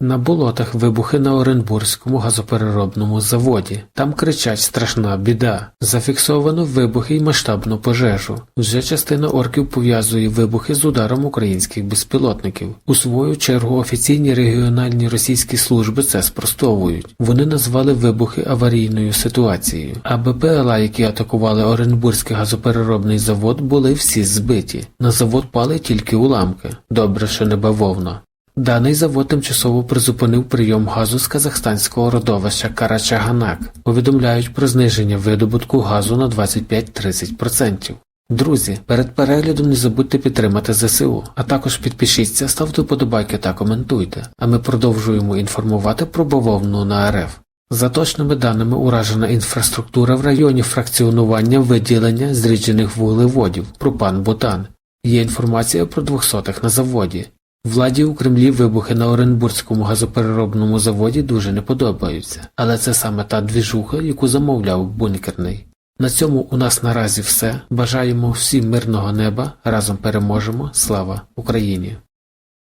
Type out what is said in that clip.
На болотах вибухи на Оренбурзькому газопереробному заводі. Там кричать страшна біда. Зафіксовано вибухи й масштабну пожежу. Вже частина орків пов'язує вибухи з ударом українських безпілотників. У свою чергу офіційні регіональні російські служби це спростовують. Вони назвали вибухи аварійною ситуацією. А БПЛА, які атакували Оренбурзький газопереробний завод, були всі збиті. На завод пали тільки уламки. Добре, що не бавовна. Даний завод тимчасово призупинив прийом газу з казахстанського родовища Карачаганак. Повідомляють про зниження видобутку газу на 25-30%. Друзі, перед переглядом не забудьте підтримати ЗСУ, а також підпишіться, ставте вподобайки та коментуйте. А ми продовжуємо інформувати про бавовну на РФ. За точними даними уражена інфраструктура в районі фракціонування виділення зріджених вуглеводів пропан-бутан. Є інформація про двохсотих на заводі. Владі у Кремлі вибухи на Оренбурзькому газопереробному заводі дуже не подобаються, але це саме та двіжуха, яку замовляв бункерний. На цьому у нас наразі все. Бажаємо всім мирного неба, разом переможемо. Слава Україні!